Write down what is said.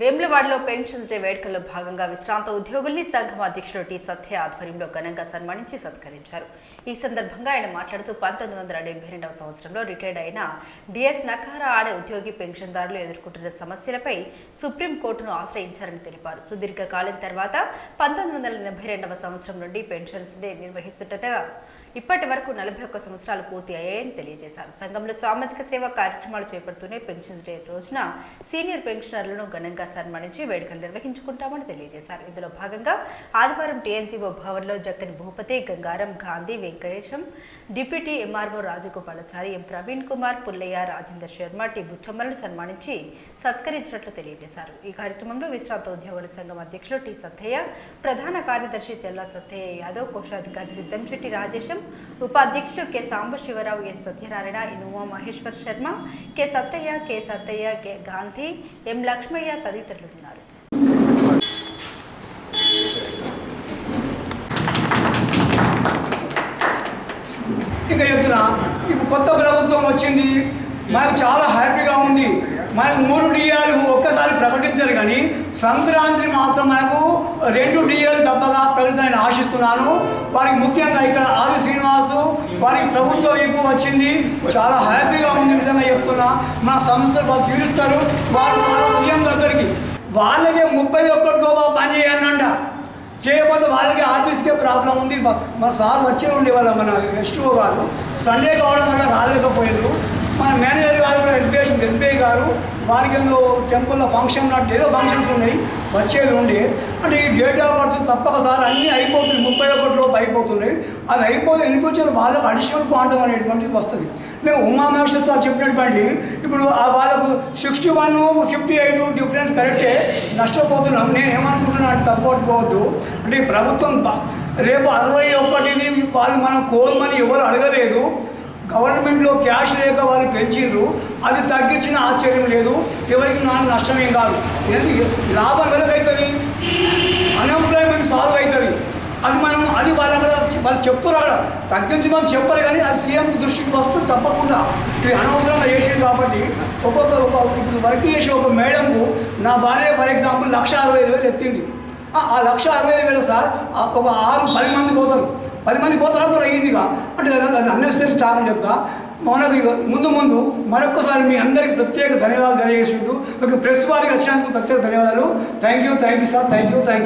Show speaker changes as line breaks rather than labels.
వేములవాడలో pensions day వేడుకల్లో భాగంగా విశ్రాంత ఉద్యోగుల్ని సంఘం అధ్యక్షుడు టి సత్య ఆధ్వర్యంలో ఘనంగా సన్మానించి సత్కరించారు. ఈ సందర్భంగా ఆయన మాట్లాడుతూ పంతొమ్మిది వందల డెబ్బై రెండవ సంవత్సరంలో రిటైర్డ్ అయిన డిఎస్ నకారా ఆడే ఉద్యోగి పెన్షన్దారులు ఎదుర్కొంటున్న సమస్యలపై సుప్రీంకోర్టును ఆశ్రయించారని తెలిపారు. సుదీర్ఘకాలం తర్వాత పంతొమ్మిది వందల ఎనభై రెండవ సంవత్సరం నుండి పెన్షన్స్ డే నిర్వహిస్తుండగా ఇప్పటి వరకు నలభై ఒక్క సంవత్సరాలు పూర్తి అయ్యాయని తెలియజేశారు. సంఘంలో సామాజిక సేవా కార్యక్రమాలు చేపడుతూనే పెన్షన్స్ డే రోజున సీనియర్ పెన్షనర్లను ఘనంగా సన్మానించి వేడుకలు నిర్వహించుకుంటామని తెలియజేశారు. ఇందులో భాగంగా ఆదివారం టీఎన్సీఓ భవన్లో Jakkani Bhupathi Gangaram Gandhi Venkatesham deputy MRO Rajagopalachari M Praveen Kumar Pullaiah Rajender Sharma T బుచ్చమ్మలను సన్మానించి సత్కరించినట్లు తెలియజేశారు. ఈ కార్యక్రమంలో విశ్రాంత ఉద్యోగుల సంఘం అధ్యక్షులు టి సత్తయ్య ప్రధాన కార్యదర్శి చెల్లా సత్తయ్య యాదవ్ కోశాధికారి సిద్ధంశెట్టి రాజేశం ఉపాధ్యక్షులు K Sambasivarao N Satyanarayana N Uma Maheshwar Sharma K Sattaiah K Sattaiah K Gandhi M Lakshmaiah తదితరులు ఉన్నారు.
ఇంకా చెప్తున్నా ఇప్పుడు కొత్త ప్రభుత్వం వచ్చింది మాకు చాలా హ్యాపీగా ఉంది. మనకు మూడు డిఏలు ఒక్కసారి ప్రకటించారు కానీ సంక్రాంతిని మాత్రం మనకు రెండు డిఏలు తప్పగా ప్రకటించాలని ఆశిస్తున్నాను. వారికి ముఖ్యంగా ఇక్కడ ఆది శ్రీనివాసు వారికి ప్రభుత్వం వైపు వచ్చింది. చాలా హ్యాపీగా ఉంది నిజంగా చెప్తున్నా. మా సంస్థలు వాళ్ళు తీరుస్తారు. వారు వాళ్ళకే ముప్పై ఒక్కటిలో పని చేయనండ. చేయకపోతే వాళ్ళకి ఆఫీస్కే ప్రాబ్లం ఉంది. మ- మన సార్ వచ్చే ఉండేవాళ్ళ మన ఎస్టీఓ గారు. సండే కావడం వల్ల రాలేకపోయారు మన మేనేజర్ గారు కూడా ఎస్బీఐ ఎస్బీఐ గారు. వారికి ఏదో టెంపుల్లో ఫంక్షన్ నాటి ఏదో ఫంక్షన్స్ ఉన్నాయి. వచ్చేది ఉండి. అంటే ఈ డేట్ ఆఫ్ బర్త్ తప్పక సార్ అన్నీ అయిపోతుంది. ముప్పై అయిపోతున్నాయి. అది అయిపోతే ఇన్ ఫ్యూచర్ వాళ్ళకు అడిషనల్ క్వాంటమ్ అనేటువంటిది వస్తుంది. మేము ఉమా ఉమామేశ్వర సార్ చెప్పినటువంటి ఇప్పుడు ఆ వాళ్ళకు sixty one fifty eight difference కరెక్టే నష్టపోతున్నాం. నేను ఏమనుకుంటున్నా అంటే తప్పట్టుకోవద్దు అంటే ప్రభుత్వం రేపు అరవై ఒకటిని వాళ్ళు మనం కోల్మని ఎవరు అడగలేదు. గవర్నమెంట్లో క్యాష్ లేక వాళ్ళు పెంచిండ్రు. అది తగ్గించిన ఆశ్చర్యం లేదు. ఎవరికి నాకు నష్టమేం కాదు. ఎందుకు లాభం వెలగైతే అన్ఎంప్లాయ్మెంట్ సాల్వ్ అవుతుంది అది మనం అది వాళ్ళ మీద వాళ్ళు చెప్తున్నారు తగ్గించమని చెప్పరు కానీ అది సీఎం దృష్టికి వస్తుంది తప్పకుండా. ఇది అనవసరంగా చేసేది కాబట్టి ఒక్కొక్క ఒక ఇప్పుడు వర్క్ చేసే ఒక మేడంకు నా భార్య ఫర్ ఎగ్జాంపుల్ లక్ష అరవై ఐదు వేలు ఎత్తింది. ఆ- లక్ష అరవై ఐదు వేలు సార్ ఒక ఆరు పది మంది పోతారు. పది మంది పోతారు? కూడా ఈజీగా. అంటే అది- అన్నెసరీ స్టాక్ అని చెప్తా. మనకు ముందు ముందు మరొకసారి మీ అందరికి ప్రత్యేక ధన్యవాదాలు తెలియజేసింటూ మీకు ప్రెస్ వారికి వచ్చినందుకు ప్రత్యేక ధన్యవాదాలు. Thank you thank you sir thank you thank you